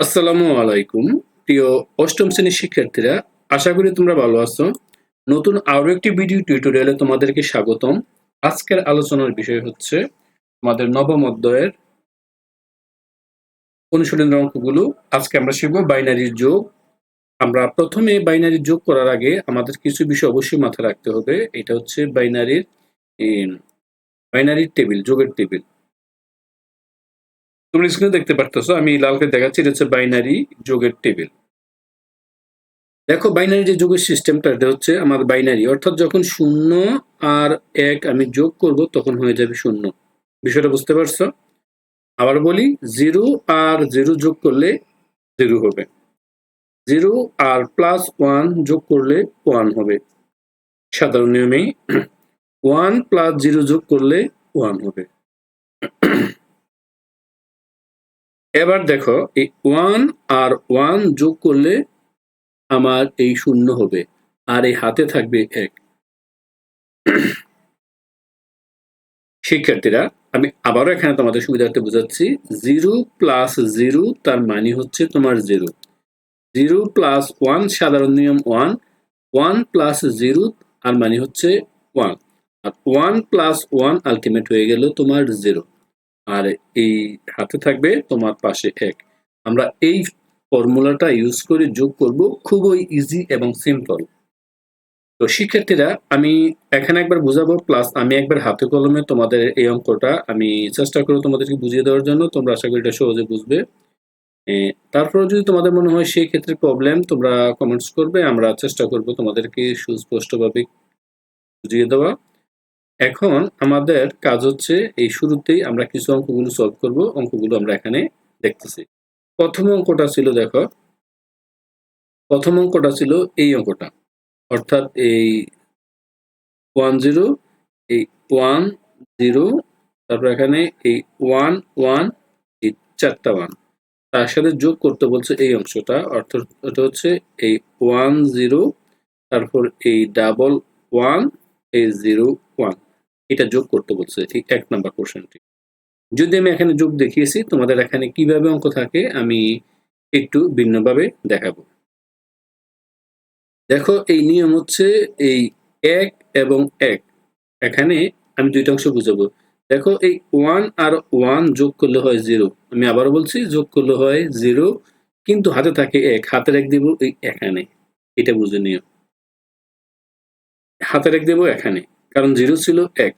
আসসালামু আলাইকুম। প্রিয় অষ্টম শ্রেণির শিক্ষার্থীরা, আশা করি তোমরা ভালো আছো। নতুন আরও একটি ভিডিও টিউটোরিয়ালে তোমাদেরকে স্বাগতম। আজকের আলোচনার বিষয় হচ্ছে আমাদের নবম অধ্যায়ের অনুশীলনের অঙ্কগুলো। আজকে আমরা শিখব বাইনারির যোগ। আমরা প্রথমে বাইনারি যোগ করার আগে আমাদের কিছু বিষয় অবশ্যই মাথায় রাখতে হবে। এটা হচ্ছে বাইনারির বাইনারির টেবিল, যোগের টেবিল। তোমরা স্ক্রিনে দেখতে পারতেছো, আমি লালকে দেখাচ্ছি, এটা হচ্ছে বাইনারি যোগের টেবিল দেখো বাইনারি যে যোগের সিস্টেমটা এটা হচ্ছে আমার বাইনারি অর্থাৎ যখন শূন্য আর এক আমি যোগ করব, তখন হয়ে যাবে শূন্য। বিষয়টা বুঝতে পারছ? আবার বলি জিরো আর জিরো যোগ করলে জিরো হবে। জিরো আর প্লাস ওয়ান যোগ করলে ওয়ান হবে। সাধারণ নিয়মেই ওয়ান প্লাস জিরো যোগ করলে ওয়ান হবে। এবার দেখো, এই ওয়ান আর ওয়ান যোগ করলে আমার এই শূন্য হবে, আর এই হাতে থাকবে এক। শিক্ষার্থীরা, আমি আবারও এখানে তোমাদের সুবিধার্থে বোঝাচ্ছি, জিরো প্লাস জিরো তার মানে হচ্ছে তোমার জিরো। জিরো প্লাস ওয়ান সাধারণ নিয়ম ওয়ান ওয়ান প্লাস জিরো আর মানে হচ্ছে ওয়ান। আর ওয়ান প্লাস ওয়ান আলটিমেট হয়ে গেল তোমার জিরো। আর এই হাতে থাকবে তোমার পাশে এক। আমরা এই ফর্মুলাটা ইউজ করে যোগ করব খুবই ইজি এবং সিম্পল তো শিক্ষার্থীরা, আমি এখানে একবার বুঝাবো প্লাস আমি একবার হাতে কলমে তোমাদের এই অঙ্কটা আমি চেষ্টা করব তোমাদেরকে বুঝিয়ে দেওয়ার জন্য। তোমরা আশা করি এটা সহজে বুঝবে। তারপর যদি তোমাদের মনে হয় সেই ক্ষেত্রে প্রবলেম তোমরা কমেন্টস করবে, আমরা চেষ্টা করব তোমাদেরকে সুস্পষ্টভাবে বুঝিয়ে দেওয়া। এখন আমাদের কাজ হচ্ছে এই শুরুতেই আমরা কিছু অঙ্কগুলো সলভ করব, অঙ্কগুলো আমরা এখানে দেখতেছি। প্রথম অঙ্কটা ছিল দেখো, প্রথম অঙ্কটা ছিল এই অঙ্কটা। অর্থাৎ এই ওয়ান জিরো এই ওয়ান জিরো তারপর এখানে এই ওয়ান ওয়ান এই চারটা ওয়ান তার সাথে যোগ করতে বলছে এই অংশটা, অর্থাৎ এটা হচ্ছে এই ওয়ান জিরো তারপর এই ডাবল ওয়ান এই জিরো ওয়ান এটা যোগ করতে বলছে, ঠিক? এক নম্বর কোশ্চেনটি যদি আমি এখানে যোগ দেখিয়েছি, তোমাদের এখানে কীভাবে অঙ্ক থাকে, আমি একটু ভিন্নভাবে দেখাবো। দেখো, এই নিয়ম হচ্ছে এই এক এবং এক। এখানে আমি দুইটা অংশ বুঝাবো। দেখো, এই ওয়ান আর ওয়ান যোগ করলে হয় জিরো আমি আবারও বলছি, যোগ করলে হয় জিরো কিন্তু হাতে থাকে এক। হাতের এক দিব এই এখানে। এটা বুঝে নিও। হাতের এক দেব এখানে। কারণ জিরো ছিল এক।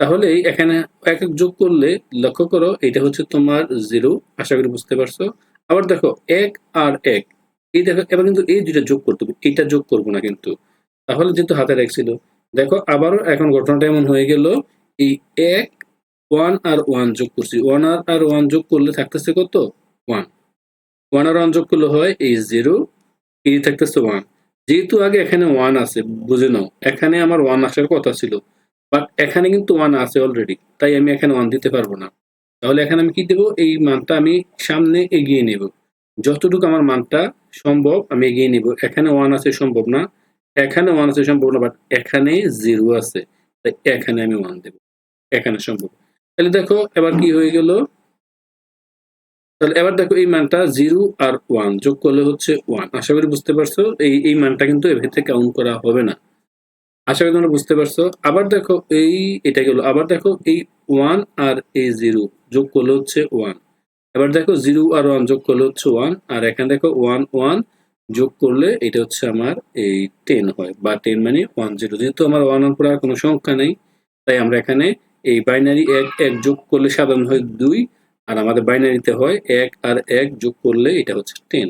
তাহলে এখানে এক এক যোগ করলে লক্ষ্য করো এটা হচ্ছে তোমার জিরো, আশা করি বুঝতে পারছ। আবার দেখো, এক আর এক, এই দেখো, এবার কিন্তু এই দুইটা যোগ করতে এইটা যোগ করব না কিন্তু। তাহলে যেহেতু হাতের এক ছিল, দেখো আবারও এখন ঘটনাটা এমন হয়ে গেল, এই এক, ওয়ান আর ওয়ান যোগ করছি। ওয়ান আর আর ওয়ান যোগ করলে থাকতেছে কত? ওয়ান। ওয়ান আর ওয়ান যোগ করলে হয় এই জিরো, এই থাকতেছে ওয়ান। যেহেতু আগে এখানে ওয়ান আছে, বুঝে নাও। এখানে আমার ওয়ান আসার কথা ছিল বাট এখানে কিন্তু ওয়ান আছে অলরেডি তাই আমি এখানে ওয়ান দিতে পারব না। তাহলে এখানে আমি কি দেবো? এই মানটা আমি সামনে এগিয়ে নেব। যতটুকু আমার মানটা সম্ভব, আমি এগিয়ে নিব। এখানে ওয়ান আছে সম্ভব না, এখানে ওয়ান আছে সম্ভব না বাট এখানে জিরো আছে, তাই এখানে আমি ওয়ান দেব। এখানে সম্ভব। তাহলে দেখো, এবার কি হয়ে গেল? তাহলে এবার দেখো এই মানটা জিরো আর ওয়ান যোগ করলে হচ্ছে ওয়ান। আশা করি বুঝতে পারছ, এই এই মানটা কিন্তু এর ভিতরে কাউন্ট করা হবে না। আশা করি তোমরা বুঝতে পারছ। আবার দেখো এই, এটা গেল। আবার দেখো এই ওয়ান আর এই জিরো যোগ করলে হচ্ছে ওয়ান। এবার দেখো জিরো আর ওয়ান যোগ করলে হচ্ছে ওয়ান, আর এখানে দেখো ওয়ান ওয়ান যোগ করলে এটা হচ্ছে আমার এই টেন হয়। বা টেন মানে ওয়ান জিরো। যেহেতু আমার ওয়ান ওয়ান পরে আর কোনো সংখ্যা নেই, তাই আমরা এখানে এই বাইনারি এক এক যোগ করলে সাধারণ হয় দুই আর আমাদের বাইনারিতে হয় এক আর এক যোগ করলে এটা হচ্ছে টেন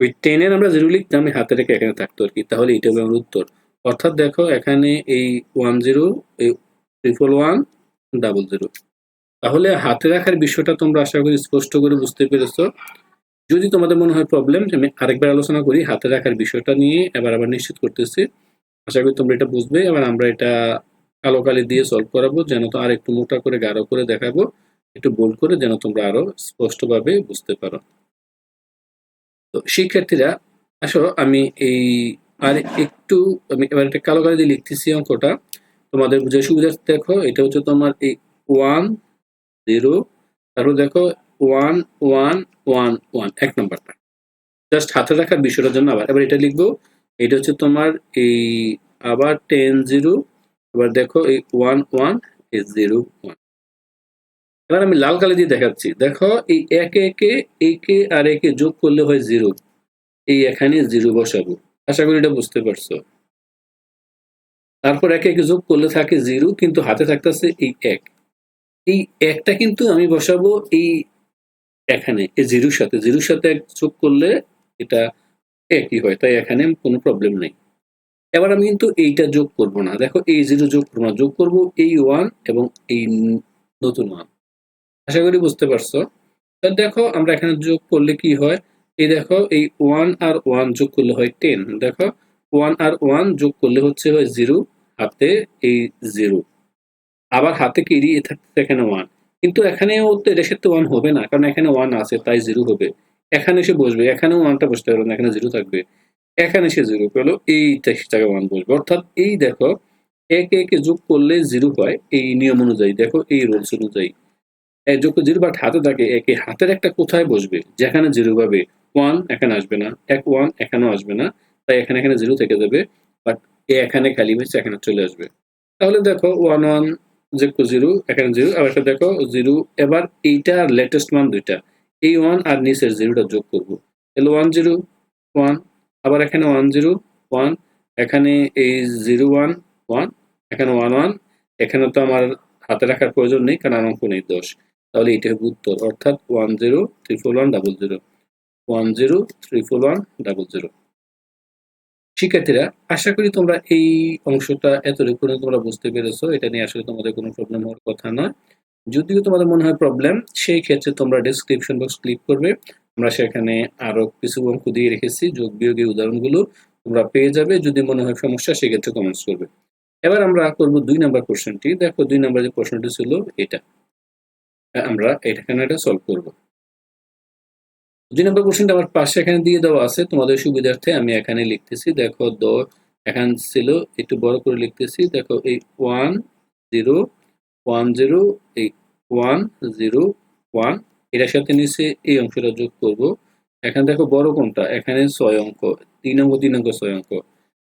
ওই টেনের আমরা জিরো লিখতাম হাতে রেখে এখানে থাকতো আর কি। তাহলে এটা হবে আমার উত্তর। অর্থাৎ দেখো, এখানে এই ওয়ান জিরো এই ট্রিপল ওয়ান ডাবল জিরো তাহলে হাতে রাখার বিষয়টা তোমরা আশা করি স্পষ্ট করে বুঝতে পেরেছ। যদি তোমাদের মনে হয় প্রবলেম আমি আরেকবার আলোচনা করি হাতে রাখার বিষয়টা নিয়ে, এবার আবার নিশ্চিত করতেছি। আশা করি তোমরা এটা বুঝবে। এবার আমরা এটা কালো কালি দিয়ে সলভ করাবো, যেন তো আর একটু মোটা করে, গাঢ় করে দেখাবো। একটু বোল্ড করে যেন তোমরা আরও স্পষ্টভাবে বুঝতে পারো। তো শিক্ষার্থীরা, আসো আমি এই আর একটু, আমি এবার একটা কালো কালি দিয়ে লিখতেছি অঙ্কটা। তোমাদের বুঝে সুবিধা দেখো, এটা হচ্ছে তোমার এই ওয়ান জিরো তারপর দেখো ওয়ান ওয়ান ওয়ান ওয়ান এক নম্বরটা। জাস্ট হাতে রাখার বিষয়টার জন্য আবার, এবার এটা লিখব। এটা হচ্ছে তোমার এই আবার টেন জিরো এবার দেখো এই ওয়ান ওয়ান জিরো ওয়ান এবার আমি লাল কালি দিয়ে দেখাচ্ছি। দেখো, এই একে একে একে আর একে যোগ করলে হয় জিরো। এই এখানে জিরো বসাবো। আশা করি এটা বুঝতে পারছ। তারপর একে একে যোগ করলে থাকে জিরো, কিন্তু হাতে থাকতেছে এই এক। এই একটা কিন্তু আমি বসাবো এই এখানে, এই জিরোর সাথে। জিরোর সাথে এক যোগ করলে এটা একই হয়, তাই এখানে কোনো প্রবলেম নেই। এবার আমি কিন্তু এইটা যোগ করব না। দেখো, এই জিরো যোগ করব না, যোগ করব এই ওয়ান এবং এই নতুন ওয়ান আশা করি বুঝতে পারছ। তা দেখো, আমরা এখানে যোগ করলে কি হয়? এই দেখো, এই ওয়ান আর ওয়ান যোগ করলে হয় টেন দেখো ওয়ান আর ওয়ান যোগ করলে হচ্ছে হয় জিরো হাতে এই জিরো আবার হাতে কি এ থাকছে এখানে ওয়ান কিন্তু এখানেও তো এটার সাথে ওয়ান হবে না, কারণ এখানে ওয়ান আছে, তাই জিরো হবে। এখানে এসে বসবে, এখানেও ওয়ানটা বসতে পারবে না, এখানে জিরো থাকবে। এখানে সে জিরো পেল, এই জায়গায় ওয়ান বসবে। অর্থাৎ এই দেখো, একে একে যোগ করলে জিরো হয়, এই নিয়ম অনুযায়ী। দেখো, এই রুলস অনুযায়ী। যোগ জিরো হাতে থাকে, একে হাতের একটা কোথায় বসবে? যেখানে জিরো পাবে ওয়ান এখানে আসবে না, এক ওয়ান এখানেও আসবে না, তাই এখানে এখানে জিরো থেকে যাবে বাট এ এখানে খালি হয়েছে, এখানে চলে আসবে। তাহলে দেখো ওয়ান ওয়ান যে জিরো, এখানে জিরো আবার একটা দেখো, জিরো, এবার এইটা আর লেটেস্ট মান দুইটা। এই ওয়ান আর নিচের জিরোটা যোগ করব। তাহলে ওয়ান জিরো ওয়ান আবার এখানে ওয়ান জিরো ওয়ান এখানে এই জিরো ওয়ান ওয়ান এখানে ওয়ান ওয়ান এখানে তো আমার হাতে রাখার প্রয়োজন নেই, কারণ আমার অঙ্ক নেই, দশ। তাহলে এটা হবে উত্তর অর্থাৎ one zero triple one double zero one zero triple one double zero শিক্ষার্থীরা, আশা করি তোমরা এই অংশটা এত এতটুকু তোমরা বুঝতে পেরেছ। এটা নিয়ে আসলে তোমাদের কোনো প্রবলেম হওয়ার কথা নয় যদিও তোমাদের মনে হয় প্রবলেম সেই ক্ষেত্রে তোমরা ডেসক্রিপশন বক্স ক্লিক করবে। আমরা সেখানে আরও কিছু অঙ্ক দিয়ে রেখেছি, যোগ বিয়োগের উদাহরণগুলো তোমরা পেয়ে যাবে। যদি মনে হয় সমস্যা, সেক্ষেত্রে কমেন্টস করবে। এবার আমরা করব দুই নাম্বার কোশ্চেনটি দেখো দুই নাম্বার যে প্রশ্নটি ছিল, এটা। আমরা এখানে এটা সলভ করব। দুই নম্বর কোশ্চেনটা আমার পাশে এখানে দিয়ে দেওয়া আছে। তোমাদের সুবিধার্থে আমি এখানে লিখতেছি, দেখো দ, এখানে ছিল, একটু বড় করে লিখতেছি, দেখো এই ওয়ান জিরো ওয়ান জিরো এই ওয়ান জিরো ওয়ান এটার সাথে নিচে এই অংশটা যোগ করব। এখানে দেখো বড় কোনটা? এখানে ছয় অঙ্ক, তিন অঙ্ক তিন অঙ্ক ছয় অঙ্ক।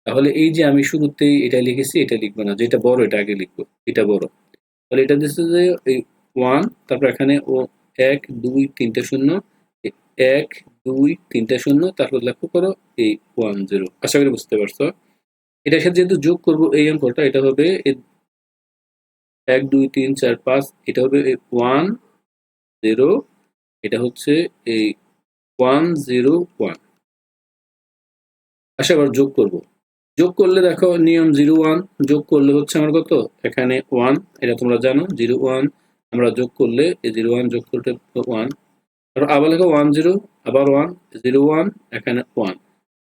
তাহলে এই যে আমি শুরুতেই এটা লিখেছি, এটা লিখব না। যেটা বড়, এটা আগে লিখব। এটা বড়। তাহলে এটা দিচ্ছে যে এই ওয়ান তারপর এখানে ও এক, দুই, তিনটে শূন্য এক, দুই, তিনটে শূন্য, তারপর লক্ষ্য করো এই ওয়ান জিরো আশা করি বুঝতে পারছ। এটার সাথে যেহেতু যোগ করব এই অঙ্কটা, এটা হবে এক, দুই, তিন, চার, পাঁচ, এটা হবে ওয়ান জিরো এটা হচ্ছে এই ওয়ান জিরো ওয়ান আচ্ছা এবার যোগ করব। যোগ করলে দেখো নিয়ম জিরো ওয়ান যোগ করলে হচ্ছে আমার কত? এখানে ওয়ান এটা তোমরা জানো জিরো ওয়ান আমরা যোগ করলে এই জিরো ওয়ান যোগ করতে ওয়ান। আবার লেখা ওয়ান জিরো, আবার ওয়ান, জিরো ওয়ান, এখানে one.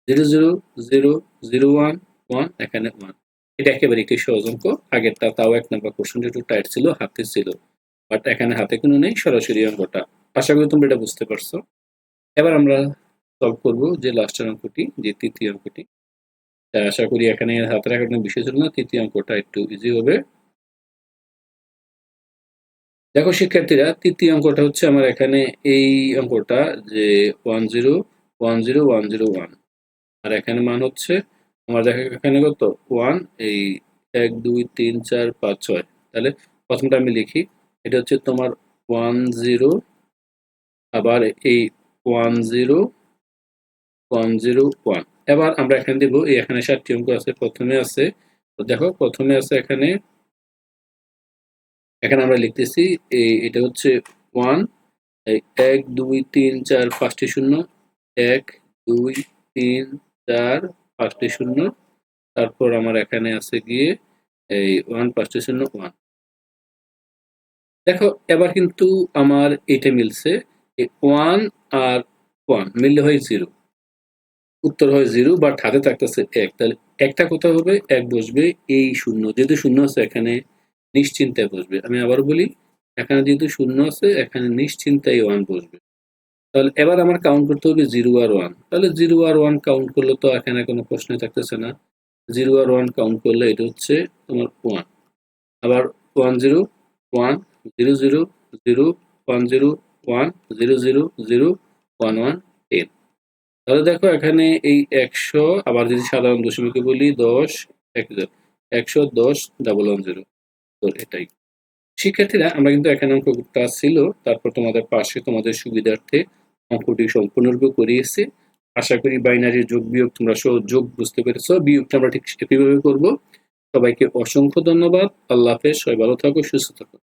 Zero zero zero zero one one, এখানে ওয়ান। এটা একেবারে একটি সহজ অঙ্ক। আগেরটা তাও এক নম্বর কোশ্চেনটা একটু টাইট ছিল, হাতে ছিল। বাট এখানে হাতে কোনো নেই, সরাসরি অঙ্কটা। আশা করি তোমরা এটা বুঝতে পারছ। এবার আমরা সলভ করব যে লাস্টের অঙ্কটি, যে তৃতীয় অঙ্কটি। আশা করি এখানে হাতে রাখার কোনো বিষয় ছিল না। তৃতীয় অঙ্কটা একটু ইজি হবে। দেখো, শিক্ষার্থীরা, তৃতীয় অঙ্কটা হচ্ছে আমার এখানে এই অঙ্কটা যে one zero one zero one zero one আর এখানে মান হচ্ছে আমার দেখো এখানে কত? ওয়ান এই এক, দুই, তিন, চার, পাঁচ, ছয়। তাহলে প্রথমটা আমি লিখি। এটা হচ্ছে তোমার ওয়ান জিরো আবার এই one zero one zero one এবার আমরা এখানে দেবো এই এখানে সাতটি অঙ্ক আছে, প্রথমে আছে। দেখো, প্রথমে আছে এখানে এখানে আমরা লিখতেছি এটা হচ্ছে ওয়ান এক, দুই, তিন, চার, পাঁচটি শূন্য, এক, দুই, তিন, চার, পাঁচটি শূন্য। তারপর আমার এখানে আছে গিয়ে এই ওয়ান পাঁচটি শূন্য ওয়ান দেখো, এবার কিন্তু আমার এটা মিলছে ওয়ান আর ওয়ান মিললে হয় জিরো উত্তর হয় জিরো বাট হাতে থাকতেছে এক। তাহলে একটা কোথাও হবে? এক বসবে এই শূন্য। যেহেতু শূন্য আছে এখানে নিশ্চিন্তায় বসবে। আমি আবার বলি, এখানে যেহেতু শূন্য আছে, এখানে নিশ্চিন্তায় ওয়ান বসবে। তাহলে এবার আমার কাউন্ট করতে হবে জিরো আর ওয়ান তাহলে জিরো আর ওয়ান কাউন্ট করলে তো এখানে কোনো প্রশ্ন থাকতেছে না। জিরো আর ওয়ান কাউন্ট করলে এটা হচ্ছে তোমার ওয়ান আবার one zero one zero zero zero one zero one zero zero zero one one ten তাহলে দেখো এখানে এই একশো, আবার যদি সাধারণ দশমিকে বলি, দশ, এক একশো দশ ডাবল ওয়ান জিরো তো এটাই। শিক্ষার্থীরা, আমরা কিন্তু এখানে অঙ্কটা ছিল, তারপর তোমাদের পাশে তোমাদের সুবিধার্থে অঙ্কটি সম্পূর্ণরূপে করিয়েছি। আশা করি বাইনারি যোগ বিয়োগ তোমরা সহ যোগ বুঝতে পেরেছ। বিয়োগটা আমরা ঠিক কীভাবে করব। সবাইকে অসংখ্য ধন্যবাদ। আল্লাহ হাফেজ। সবাই ভালো থাকো, সুস্থ থাকো।